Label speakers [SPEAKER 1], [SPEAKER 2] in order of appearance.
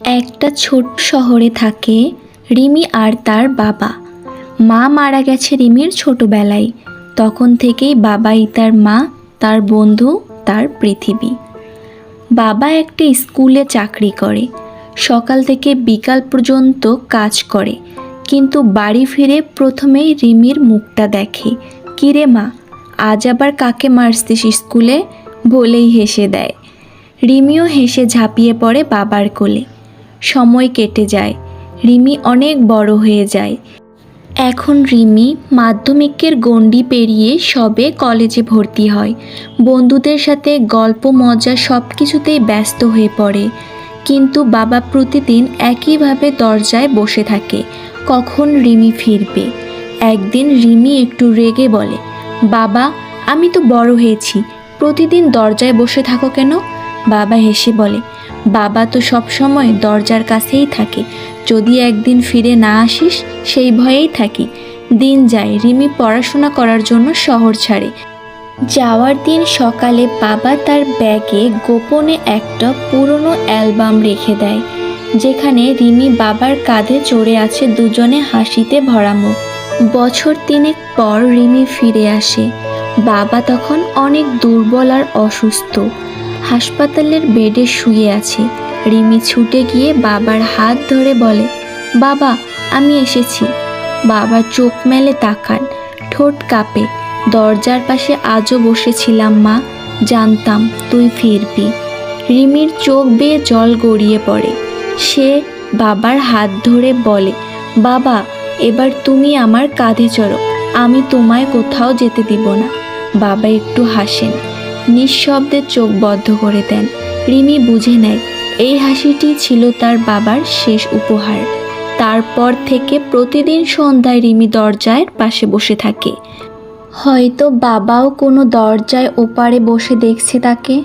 [SPEAKER 1] একটা ছোট শহরে থাকে রিমি আর তার বাবা। মা মারা গেছে রিমির ছোটবেলায়। তখন থেকেই বাবাই তার মা, তার বন্ধু, তার পৃথিবী। বাবা একটা স্কুলে চাকরি করে। সকাল থেকে বিকাল পর্যন্ত কাজ করে। কিন্তু বাড়ি ফিরে প্রথমেই রিমির মুখটা দেখে, কিরে মা, আজ আবার কাকে মারছিস স্কুলে? বলেই হেসে দেয়। রিমিও হেসে ঝাঁপিয়ে পড়ে বাবার কোলে। সময় কেটে যায়। রিমি অনেক বড় হয়ে যায়। এখন রিমি মাধ্যমিকের গণ্ডি পেরিয়ে সবে কলেজে ভর্তি হয়। বন্ধুদের সাথে গল্প, মজা সব কিছুতেই ব্যস্ত হয়ে পড়ে। কিন্তু বাবা প্রতিদিন একইভাবে দরজায় বসে থাকে। কখন রিমি ফিরবে? একদিন রিমি একটু রেগে বলে, বাবা, আমি তো বড় হয়েছি। প্রতিদিন দরজায় বসে থাকো কেন? বাবা হেসে বলে বাবা তো সব সময় দরজার কাছেই থাকে। যদি একদিন ফিরে না আসিস, সেই ভয়েই থাকি। দিন যায়, রিমি পড়াশোনা করার জন্য শহর ছাড়ে। যাওয়ার দিন সকালে বাবা তার ব্যাগে গোপনে একটা পুরনো অ্যালবাম রেখে দেয়, যেখানে রিমি বাবার কাঁধে চড়ে আছে দুজনে হাসিতে ভরা মুখ। বছর তিনেক পর রিমি ফিরে আসে। বাবা তখন অনেক দুর্বল আর অসুস্থ। হাসপাতালের বেডে শুয়ে আছে। রিমি ছুটে গিয়ে বাবার হাত ধরে বলে, বাবা, আমি এসেছি। বাবা চোখ মেলে তাকান। ঠোঁট কাঁপে। দরজার পাশে আজও বসেছিলাম, মা, জানতাম তুই ফিরবি। রিমির চোখ বেয়ে জল গড়িয়ে পড়ে। সে বাবার হাত ধরে বলে, বাবা, এবার তুমি আমার কাঁধে চড়ো। আমি তোমায় কোথাও যেতে দিব না। বাবা একটু হাসেন। নিঃশব্দে চোখ বদ্ধ করে দেন। রিমি বুঝে নেয়, এই হাসিটি ছিল তার বাবার শেষ উপহার। তারপর থেকে প্রতিদিন সন্ধ্যায় রিমি দরজায় পাশে বসে থাকে। হয়তো বাবাও কোনো দরজায় ওপারে বসে দেখছে তাকে।